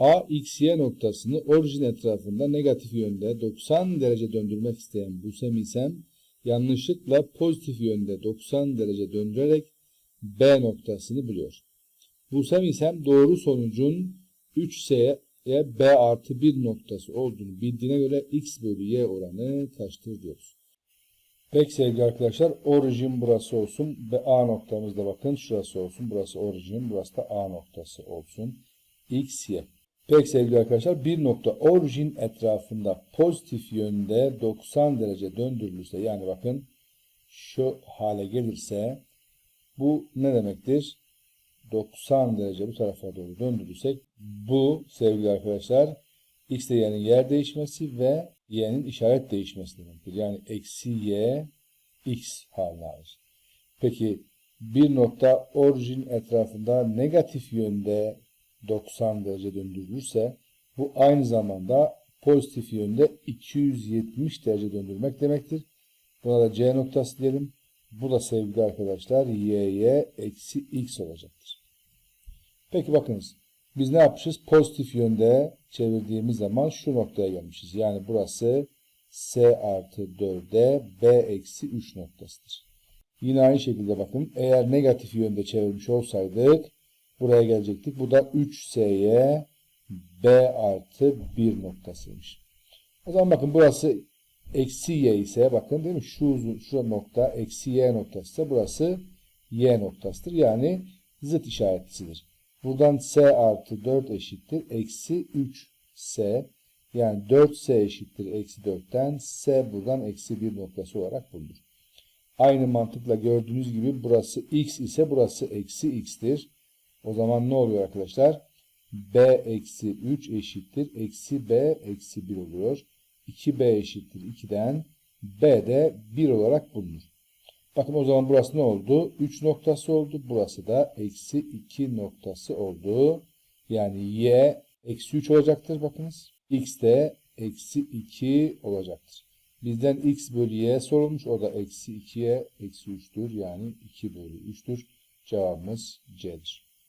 A, X, Y noktasını orijin etrafında negatif yönde 90 derece döndürmek isteyen Buse Misem, yanlışlıkla pozitif yönde 90 derece döndürerek B noktasını buluyor. Buse Misem doğru sonucun 3S'ye B artı 1 noktası olduğunu bildiğine göre X bölü Y oranı kaçtır diyoruz. Peki sevgili arkadaşlar orijin burası olsun ve A noktamızda bakın şurası olsun. Burası orijin burası da A noktası olsun. X, Y. Peki sevgili arkadaşlar bir nokta orijin etrafında pozitif yönde 90 derece döndürülürse yani bakın şu hale gelirse bu ne demektir? 90 derece bu tarafa doğru döndürürsek bu sevgili arkadaşlar x y'nin yer değişmesi ve y'nin işaret değişmesi demektir. Yani eksi y x haline alır. Peki bir nokta orijin etrafında negatif yönde 90 derece döndürülürse bu aynı zamanda pozitif yönde 270 derece döndürmek demektir. Buna da C noktası diyelim. Bu da sevgili arkadaşlar y'ye eksi x olacaktır. Peki bakınız. Biz ne yapmışız? Pozitif yönde çevirdiğimiz zaman şu noktaya gelmişiz. Yani burası S artı 4'e B eksi 3 noktasıdır. Yine aynı şekilde bakın. Eğer negatif yönde çevirmiş olsaydık buraya gelecektik. Bu da 3S'ye B artı 1 noktasıymış. O zaman bakın burası eksi Y ise bakın değil mi? Şu uzun, şu nokta eksi Y noktası ise burası Y noktasıdır. Yani zıt işaretlisidir. Buradan S artı 4 eşittir. Eksi 3S. Yani 4S eşittir. Eksi 4'ten S buradan eksi 1 noktası olarak bulunur. Aynı mantıkla gördüğünüz gibi burası X ise burası eksi X'tir. O zaman ne oluyor arkadaşlar? B eksi 3 eşittir. Eksi B eksi 1 oluyor. 2B eşittir 2'den B de 1 olarak bulunur. Bakın o zaman burası ne oldu? 3 noktası oldu. Burası da eksi 2 noktası oldu. Yani y eksi 3 olacaktır bakınız. x de eksi 2 olacaktır. Bizden x bölü y sorulmuş. O da eksi 2'ye eksi 3'tür. Yani 2 bölü 3'tür. Cevabımız C'dir.